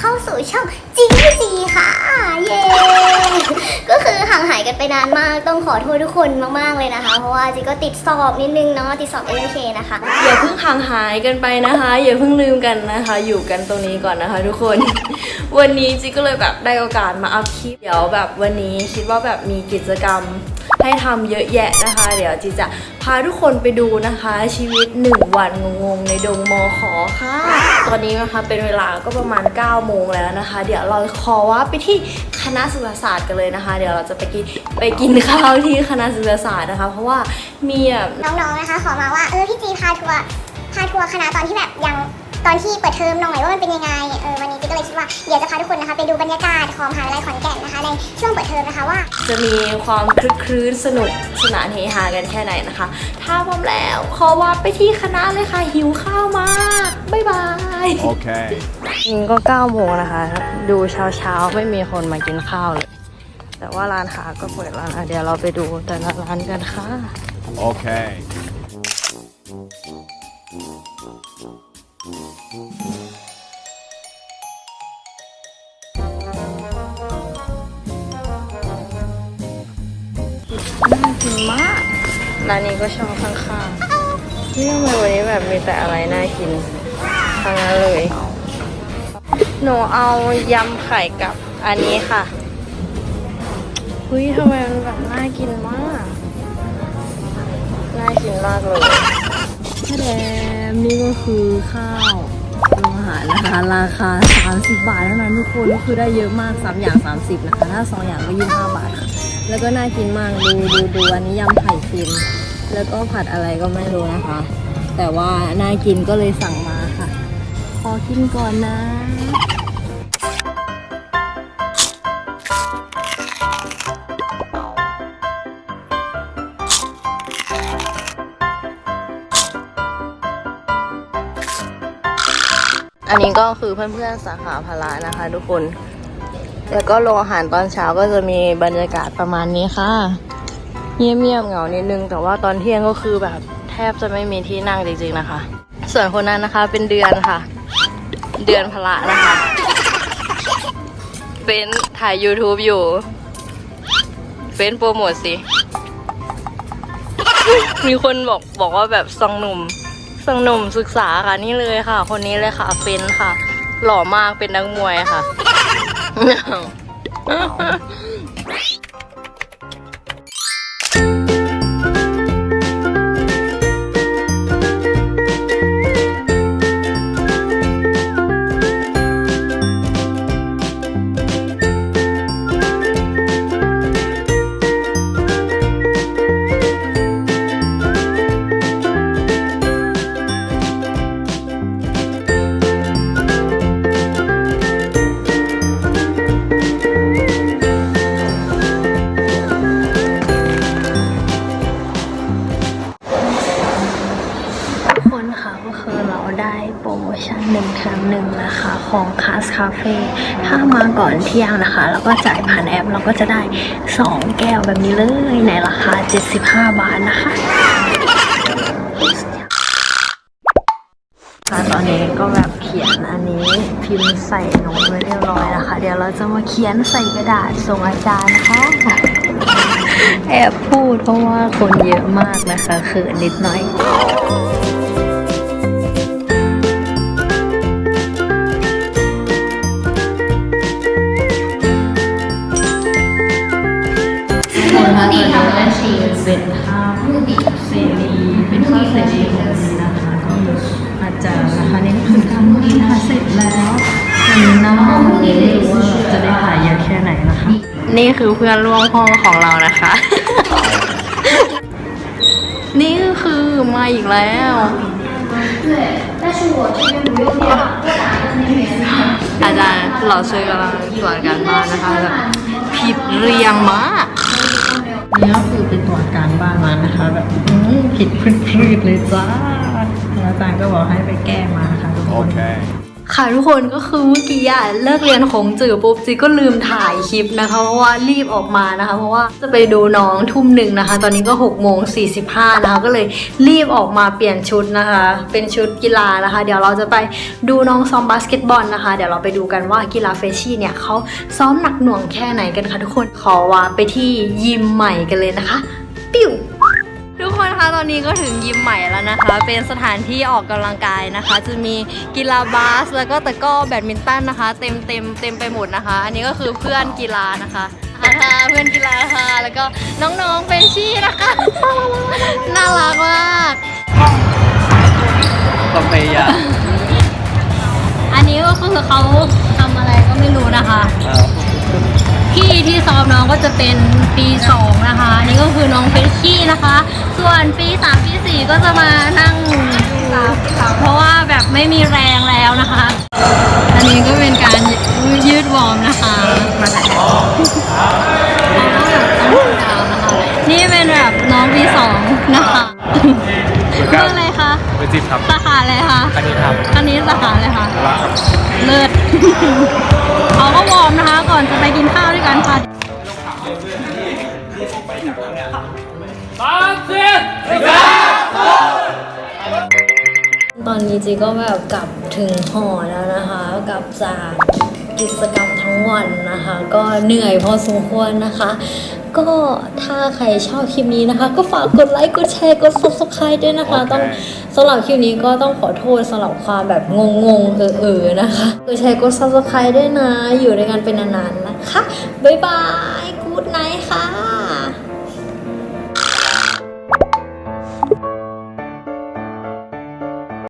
เข้าสู่ช่องจีจีค่ะ ก็คือห่างหายกันไปนานมาก ต้องขอโทษทุกคนมากๆเลยนะคะ เพราะว่าจีก็ติดสอบนิดนึงเนาะติดสอบเอเคนะคะ อย่าเพิ่งห่างหายกันไปนะคะ อย่าเพิ่งลืมกันนะคะ อยู่กันตรงนี้ก่อนนะคะ ทุกคน วันนี้จิก็เลยแบบได้โอกาสมาอัพคลิปเดี๋ยวแบบวันนี้คิดว่าแบบมีกิจกรรมให้ทำเยอะแยะนะคะ เดี๋ยวจิจะพาทุกคนไปดูนะคะ ชีวิต 1 วันงงๆในดงมอขอค่ะ ตอนนี้นะคะเป็นเวลาก็ประมาณ9โมงแล้วนะคะ เดี๋ยวเราขอว่าไปที่คณะศึกษาศาสตร์กันเลยนะคะ เดี๋ยวเราจะไปกินไปกินข้าวที่คณะศึกษาศาสตร์นะคะ เพราะว่ามีแบบน้องๆนะคะ ขอมาว่าเออพี่จีพาทัวร์พาทัวร์คณะตอนที่แบบยัง ตอนที่เปิดเทอมหน่อยว่ามันเป็นยังไงเออวันนี้จีก็เลยคิดว่าเดี๋ยวจะพาทุกคนนะคะไปดูบรรยากาศของมหาวิทยาลัยขอนแก่นนะคะในช่วงเปิดเทอมนะคะว่า จะมีความคลึกครื้นสนุกสนานเฮฮากันแค่ไหนนะคะ ถ้าพร้อมแล้วขอว่าไปที่คณะเลยค่ะหิวข้าวมากบ๊ายบาย Okay. นี่ก็9โมงนะคะ ดูเช้าเช้าๆไม่มีคนมากินข้าวเลยแต่ว่าร้านค้าก็เปิดแล้วนะเดี๋ยวเราไปดูแต่ละร้านกันค่ะ Okay. น่ากินมาก ร้านนี้ก็ชอบข้างๆนี่ทำไมวันนี้แบบมีแต่อะไรน่ากินทั้งนั้นเลย หนูเอายำไข่กับอันนี้ค่ะเฮ้ยทำไมมันแบบน่ากินมาก น่ากินมากเลยแดม นี่ก็คือข้าวโรงอาหารนะคะราคา 30 บาทเท่านั้นทุกคนก็คือได้เยอะมาก 3 อย่าง 30 นะคะ ถ้า 2 อย่างก็25 บาทค่ะ แล้วก็น่ากินมากดูดูดูอันนี้ยำไข่เค็มแล้วก็ผัดอะไรก็ไม่รู้นะคะ แต่ว่าน่ากินก็เลยสั่งมาค่ะขอกินก่อนนะ อันนี้ก็คือเพื่อนๆสาขาพละนะคะ ทุกคน แล้วก็โรงอาหารตอนเช้าก็จะมีบรรยากาศประมาณนี้ค่ะ เงียบๆเหงานิดนึง แต่ว่าตอนเที่ยงก็คือแบบแทบจะไม่มีที่นั่งจริงๆนะคะ ส่วนคนนั้นนะคะเป็นเดือนค่ะ เดือนพละนะคะ เป็นถ่าย YouTube อยู่ เป็นโปรโมทสิ มีคนบอกบอกว่าแบบซองหนุ่ม ซองหนุ่มศึกษาค่ะนี่เลยค่ะ คนนี้เลยค่ะเฟนค่ะ หล่อมากเป็นนักมวยค่ะ หนึ่งแถมหนึ่งนะคะของคาสคาเฟ่ถ้ามาก่อนเที่ยงนะคะ แล้วก็จ่ายผ่านแอปเราก็จะได้ 2 แก้วแบบนี้เลยในราคา 75 บาทนะคะค่ะตอนนี้ก็แบบเขียนอันนี้พิมพ์ใส่โน้ตไว้เรียบร้อยนะคะ เดี๋ยวเราจะมาเขียนใส่กระดาษส่งอาจารย์นะคะแอบพูดเพราะว่าคนเยอะมากนะคะเขินนิดหน่อย คนปกติทำบัญชีเป็นข้าวเสรีเป็นข้าวเสรีของดีนะคะก็อาจารย์นะคะนี่คือทำดีนะคะเสร็จแล้ววันนี้น้องไม่รู้ว่าจะได้ถ่ายเยอะแค่ไหนนะคะ นี่คือเพื่อนร่วมห้องของเรานะคะ นี่ก็คือมาอีกแล้วอาจารย์เราช่วยกำลังตรวจการบ้านนะคะแบบผิดเรียงมาก นี่ก็คือเป็นตัวการบ้านมานะคะ แบบผิดพลืดๆเลยจ้าแล้วอาจารย์ก็บอกให้ไปแก้มาค่ะทุกคน ค่ะทุกคนก็คือเมื่อกี้อะเลิกเรียนของจือปุ๊บจีก็ลืมถ่ายคลิปนะคะ เพราะว่ารีบออกมานะคะ เพราะว่าจะไปดูน้องทุ่มหนึ่งนะคะ ตอนนี้ก็6กโมงสีนะคะก็เลยรีบออกมาเปลี่ยนชุดนะคะ เป็นชุดกีฬานะคะ เดี๋ยวเราจะไปดูน้องซ้อมบาสเกตบอลนะคะ เดี๋ยวเราไปดูกันว่ากีฬาเฟชชี่เนี่ยเขาซ้อมหนักหน่วงแค่ไหนกันคะทุกคนขอวาไปที่ยิมใหม่กันเลยนะคะ ปิ้วทุกคนคะ อนนี้ก็ถึงยิมใหม่แล้วนะคะ เป็นสถานที่ออกกำลังกายนะคะ จะมีกีฬาบาส แล้วก็ตะกร้อแบดมินตันนะคะ เต็มเต็มเต็มไปหมดนะคะ อันนี้ก็คือเพื่อนกีฬานะคะค่ะเพื่อนกีฬาค่ะ แล้วก็น้องๆเป็นชี่นะคะ น่ารักมากต้องพยายามอันนี้ก็คือเขาทำอะไรก็ไม่รู้นะคะ พี่ที่ซ้อมน้องก็จะเป็นปี2นะคะอันนี่ก็คือน้องเฟชชี่นะคะ ส่วนปี3ปี4ก็จะมานั่งดูเพราะว่าแบบไม่มีแรงแล้วนะคะ อันนี้ก็เป็นการยืดวอร์มนะคะมาแล้วนี่เป็นแบบน้องปี2นะคะเรื่องอะไรคะเป็นสิบครับสาขาอะไรคะอันนี้ครับอันนี้สาขาอะไรคะรักครับเลิศเขาก็วอร์มนะคะ ก่อนจะไปกินข้าว ตอนนี้จีก็แบบกลับถึงหอแล้วนะคะกลับจากกิจกรรมทั้งวันนะคะ ก็เหนื่อยพอสมควรนะคะ ก็ถ้าใครชอบคลิปนี้นะคะ ก็ฝากกดไลค์กดแชร์กด subscribe ด้วยนะคะ ต้องสำหรับคลิปนี้ก็ต้องขอโทษสำหรับความแบบงงๆเออๆนะคะกดแชร์กด subscribe ด้วยนะ อยู่ด้วยกันเป็นนานๆนะคะ บ๊ายบายกูดไนท์ค่ะ